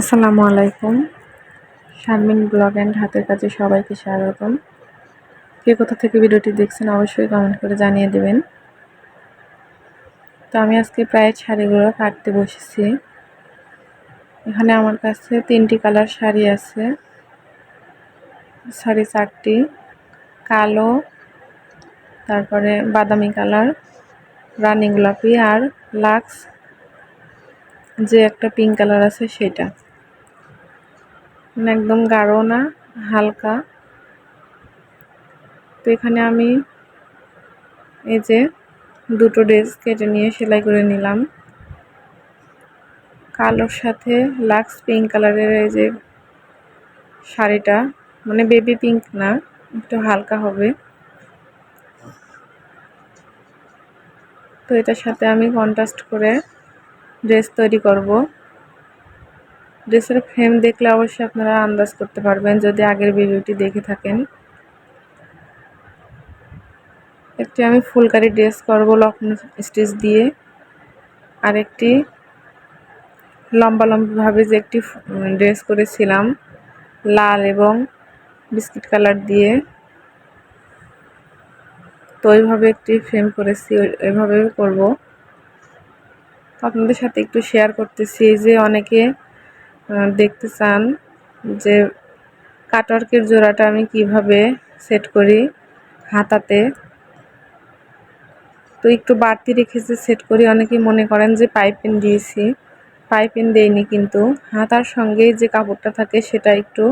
আসসালামু আলাইকুম। Sharmin blog and হাতের কাছে সবাইকে স্বাগতম। কে কোথা থেকে ভিডিওটি দেখছেন অবশ্যই কমেন্ট করে জানিয়ে দেবেন। তো আমি আজকে প্রায় শাড়িগুলো কাটতে বসেছি। এখানে আমার কাছে তিনটি কালার শাড়ি আছে। শাড়ি চারটি। কালো, তারপরে বাদামি কালার, রানি গোলাপি আর লাক্স। যে একটা পিঙ্ক কালার আছে সেটা। একদম গাঢ় না, হালকা। তো এখানে আমি এই যে দুটো ড্রেস কেটে নিয়ে সেলাই করে নিলাম। কালোর সাথে লাক্স পিঙ্ক কালারের এই যে শাড়িটা মানে বেবি পিঙ্ক না, একটু হালকা হবে। তো এটার সাথে আমি কন্ট্রাস্ট করে ড্রেস তৈরি করব। ড্রেসের ফ্রেম দেখলে অবশ্যই আপনারা আন্দাজ করতে পারবেন যদি আগের ভিডিওটি দেখে থাকেন। একটি আমি ফুলকারি ড্রেস করব লক্ষ্ণ স্টিচ দিয়ে। আর একটি লম্বা লম্বাভাবে যে একটি ড্রেস করেছিলাম, লাল এবং বিস্কিট কালার দিয়ে। তো ওইভাবে একটি ফ্রেম করেছি ওইভাবে করব। আপনাদের সাথে একটু শেয়ার করতেছি যে অনেকে দেখতে চান যে কাটওয়ার্কের জোড়াটা আমি কীভাবে সেট করি হাতাতে। তো একটু বাড়তি রেখেছি সেট করি অনেকে মনে করেন যে পাইপিন দিয়েছি পাইপিন দেইনি কিন্তু হাতার সঙ্গেই যে কাপড়টা থাকে সেটা একটু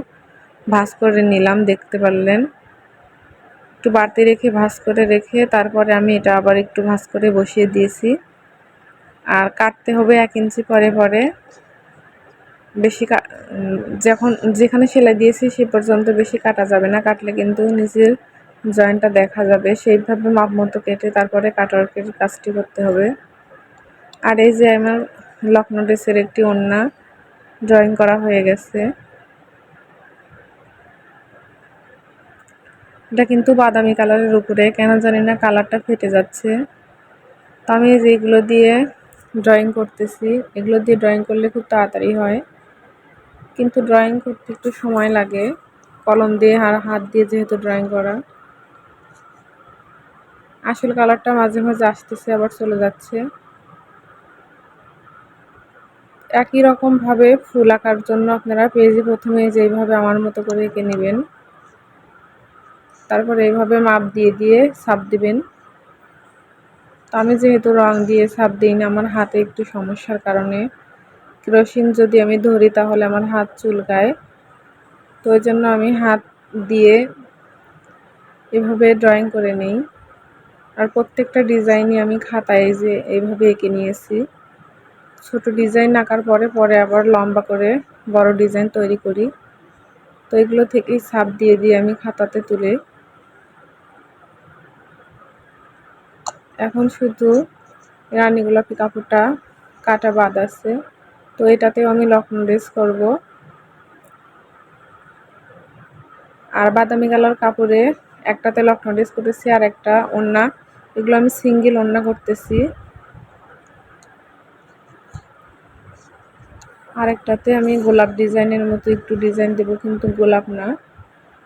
ভাস করে নিলাম, দেখতে পারলেন। একটু বাড়তি রেখে ভাস করে রেখে তারপরে আমি এটা আবার একটু ভাস করে বসিয়ে দিয়েছি। আর কাটতে হবে এক ইঞ্চি পরে পরে। বেশি যখন যেখানে সেলাই দিয়েছি সে পর্যন্ত বেশি কাটা যাবে না। কাটলে কিন্তু নিজের জয়েন্টটা দেখা যাবে। সেইভাবে মাপ মতো কেটে তারপরে কাটওয়ার্কের কাজটি করতে হবে। আর এই যে আমার লক্ষ্ণ ড্রেসের একটি ওন্না ড্রয়িং করা হয়ে গেছে। এটা কিন্তু বাদামি কালারের উপরে, কেন জানি না কালারটা ফেটে যাচ্ছে। তো আমি যেগুলো দিয়ে ড্রয়িং করতেছি। এগুলো দিয়ে ড্রয়িং করলে খুব তাড়াতাড়ি হয়। কিন্তু ড্রয়িং করতে একটু সময় লাগে। কলম দিয়ে আর হাত দিয়ে যেহেতু ড্রয়িং করা। আসল কালারটা মাঝে মাঝে আসতেছে, আবার চলে যাচ্ছে। একই রকমভাবে ফুল আঁকার জন্য আপনারা পেজে প্রথমে যেইভাবে আমার মতো করে এঁকে নেবেন, তারপর এইভাবে মাপ দিয়ে দিয়ে ছাপ দিবেন। তো আমি যেহেতু রং দিয়ে ছাপ দিই না আমার হাতে একটু সমস্যার কারণে কেরোসিন যদি আমি ধরি, তাহলে আমার হাত চুলকায়। তো ওই জন্য আমি হাত দিয়ে এভাবে ড্রয়িং করে নিই। আর প্রত্যেকটা ডিজাইনই আমি খাতায় যে এইভাবে এঁকে নিয়েছি। ছোট ডিজাইন আঁকার পরে পরে আবার লম্বা করে বড় ডিজাইন তৈরি করি। তো এগুলো থেকেই ছাপ দিয়ে দিয়ে আমি খাতাতে তুলে। এখন শুধু রানী গোলাপি কাপড়টা কাটা বাদ আছে। তো এটাতেও আমি লক্ষ্ণ ড্রেস করব। আর বাদামি কালার কাপড়ে একটাতে লক্ষ্ণ ড্রেস করতেছি আর একটা ওন্না এগুলো আমি সিঙ্গেল ওন্না করতেছি। আরেকটাতে আমি গোলাপ ডিজাইনের মতো একটু ডিজাইন দেব, কিন্তু গোলাপ না।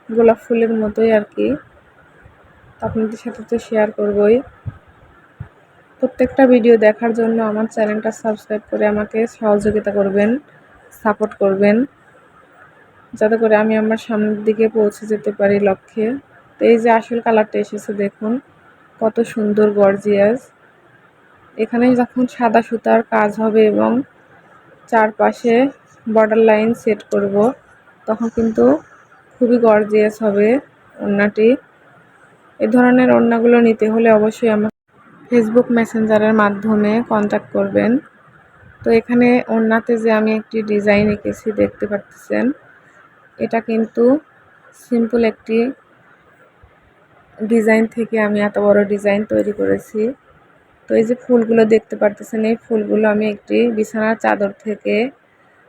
গোলাপ ফুলের মতোই আর কি। আপনাদের সাথে তো শেয়ার করবই। প্রত্যেকটা ভিডিও দেখার জন্য আমার চ্যানেলটা সাবস্ক্রাইব করে আমাকে সহযোগিতা করবেন সাপোর্ট করবেন, যাতে করে আমি আমার সামনের দিকে পৌঁছে যেতে পারি লক্ষ্যে। তো এই যে আসল কালারটা এসেছে দেখুন, কত সুন্দর গর্জিয়াস এখানে যখন সাদা সুতার কাজ হবে এবং চারপাশে বর্ডার লাইন সেট করব, তখন কিন্তু খুবই গর্জিয়াস হবে ওড়নাটি। এ ধরনের ওড়নাগুলো নিতে হলে অবশ্যই আমার ফেসবুক মেসেঞ্জারের মাধ্যমে কন্ট্যাক্ট করবেন। তো এখানে ওড়নাতে যে আমি একটি ডিজাইন এঁকেছি, দেখতে পাচ্ছেন, এটা কিন্তু সিম্পল একটি ডিজাইন থেকে আমি এত বড় ডিজাইন তৈরি করেছি। তো এই যে ফুলগুলো দেখতে পারতেছেন, এই ফুলগুলো আমি একটি বিছানার চাদর থেকে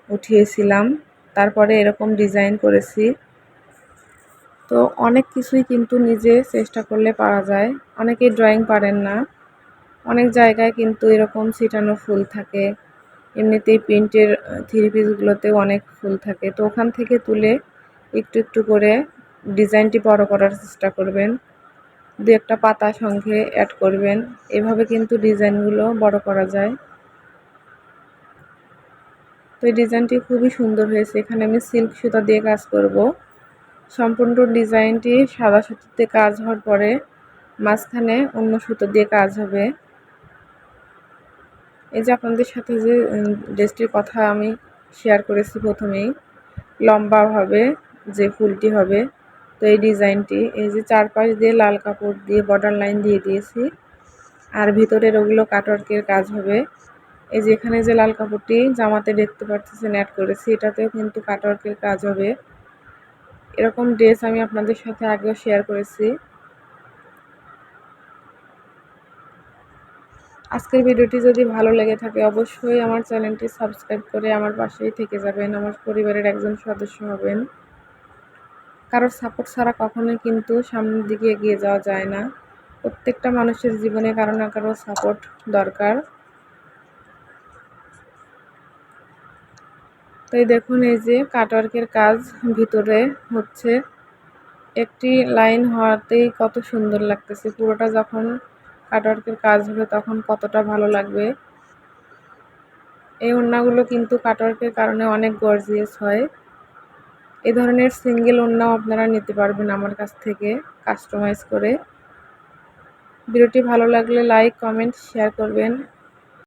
উঠিয়েছিলাম, তারপরে এরকম ডিজাইন করেছি। তো অনেক কিছুই কিন্তু নিজে চেষ্টা করলে পারা যায়, অনেকেই ড্রয়িং পারেন না। অনেক জায়গায় কিন্তু এরকম ছিটানো ফুল থাকে। এমনিতেই প্রিন্টের থ্রি পিসগুলোতেও অনেক ফুল থাকে। তো ওখান থেকে তুলে একটু একটু করে ডিজাইনটি বড় করার চেষ্টা করবেন। দু একটা পাতা সঙ্গে অ্যাড করবেন। এভাবে কিন্তু ডিজাইনগুলো বড় করা যায়। তো এই ডিজাইনটি খুবই সুন্দর হয়েছে। এখানে আমি সিল্ক সুতা দিয়ে কাজ করব। সম্পূর্ণ ডিজাইনটি সাদা সুতোতে কাজ হওয়ার পরে মাঝখানে অন্য সুতো দিয়ে কাজ হবে। এই যে আপনাদের সাথে যে ড্রেসটির কথা আমি শেয়ার করেছি প্রথমেই লম্বাভাবে যে ফুলটি হবে, তো এই ডিজাইনটি, এই যে চারপাশ দিয়ে লাল কাপড় দিয়ে বর্ডার লাইন দিয়ে দিয়েছি, আর ভিতরের ওগুলো কাটওয়ার্কের কাজ হবে। এই যে এখানে যে লাল কাপড়টি জামাতে দেখতে পাচ্ছেন অ্যাড করেছি, এটাতেও কিন্তু কাটওয়ার্কের কাজ হবে। এরকম ড্রেস আমি আপনাদের সাথে আগেও শেয়ার করেছি। আজকের ভিডিওটি যদি ভালো লেগে থাকে, অবশ্যই আমার চ্যানেলটি সাবস্ক্রাইব করে আমার পাশেই থেকে যাবেন, আমার পরিবারের একজন সদস্য হবেন। কারোর সাপোর্ট ছাড়া কখনোই কিন্তু সামনের দিকে এগিয়ে যাওয়া যায় না। প্রত্যেকটা মানুষের জীবনে কারও না কারও সাপোর্ট দরকার। তো এই দেখুন, এই যে কাটওয়ার্কের কাজ ভিতরে হচ্ছে। একটি লাইন হওয়াতেই কত সুন্দর লাগতেছে। পুরোটা যখন কাটওয়ার্কের কাজ হবে তখন কতটা ভালো লাগবে? এই ওড়নাগুলো কিন্তু কাটওয়ার্কের কারণে অনেক গর্জিয়াস হয়। এ ধরনের সিঙ্গেল ওড়নাও আপনারা নিতে পারবেন আমার কাছ থেকে কাস্টমাইজ করে। ভিডিওটি ভালো লাগলে লাইক কমেন্ট শেয়ার করবেন।